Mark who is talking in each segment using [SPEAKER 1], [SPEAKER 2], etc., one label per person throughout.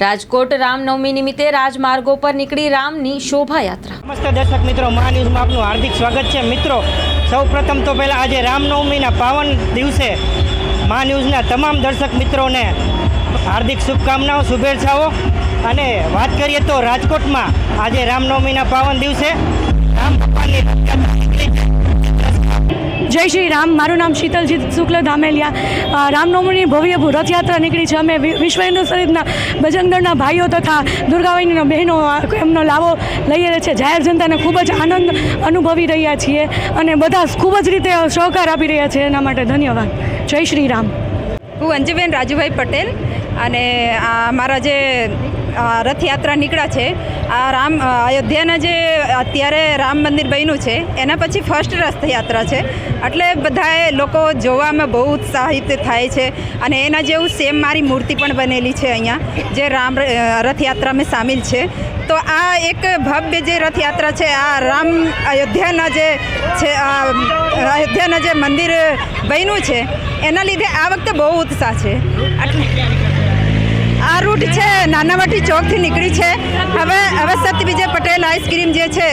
[SPEAKER 1] રાજકોટ રામનવમી નિમિત્તે રાજમાર્ગો પર નીકળી રામની શોભાયાત્રા
[SPEAKER 2] નમસ્તે દર્શક મિત્રો, મહા ન્યૂઝમાં આપનું હાર્દિક સ્વાગત છે મિત્રો સૌ પ્રથમ તો પહેલાં આજે રામનવમીના પાવન દિવસે મહા ન્યૂઝના તમામ દર્શક મિત્રોને હાર્દિક શુભકામનાઓ, શુભેચ્છાઓ અને વાત કરીએ તો રાજકોટમાં આજે રામનવમીના પાવન દિવસે રામ ભગવાનની.
[SPEAKER 3] જય શ્રી રામ. મારું નામ શીતલજીત શુક્લ ધામેલિયા. રામનવમીની ભવ્ય રથયાત્રા નીકળી છે. અમે વિશ્વ હિન્દુ સહિતના ભજનગણના ભાઈઓ તથા દુર્ગાવાહિનીના બહેનો એમનો લાવો લઈ રહ્યા છે જાહેર જનતાને ખૂબ જ આનંદ અનુભવી રહ્યા છીએ અને બધા ખૂબ જ રીતે સહકાર આપી રહ્યા છે. એના માટે ધન્યવાદ. જય શ્રી રામ.
[SPEAKER 4] હું અંજુબેન રાજુભાઈ પટેલ. અને આ મારા જે રથયાત્રા નીકળ્યા છે, આ રામ અયોધ્યાના જે અત્યારે રામ મંદિર બન્યું છે, એના પછી ફર્સ્ટ રથયાત્રા છે. એટલે બધાએ લોકો જોવામાં બહુ ઉત્સાહિત થાય છે અને એના જેવું સેમ મારી મૂર્તિ પણ બનેલી છે અહીંયા, જે રામ રથયાત્રામાં સામેલ છે. તો આ એક ભવ્ય જે રથયાત્રા છે, આ રામ અયોધ્યાના જે છે અયોધ્યાના જે મંદિર બન્યું છે, એના લીધે આ વખતે બહુ ઉત્સાહ છે. એટલે નાનાવાટી ચોકથી નીકળી છે. હવે હવે સત્ય વિજય પટેલ આઈસ્ક્રીમ જે છે,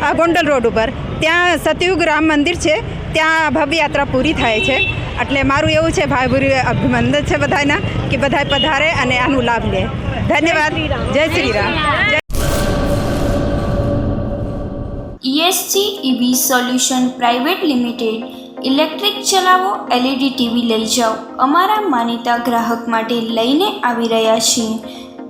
[SPEAKER 4] આ ગોંડલ રોડ ઉપર, ત્યાં સતયુગ રામ મંદિર છે. ત્યાં ભવ્ય યાત્રા પૂરી થાય છે. એટલે મારું એવું છે ભાઈભૂરી અભિનંદન છે બધાના કે બધાય પધારે અને આનું લાભ લે. ધન્યવાદ. જય શ્રી રામ. જય
[SPEAKER 5] ESG EV solution private limited electric ચલાવો એલઈડી ટીવી લઈ જાઓ. અમારા માનીતા ગ્રાહક માટે લઈને આવી રહ્યા છીએ.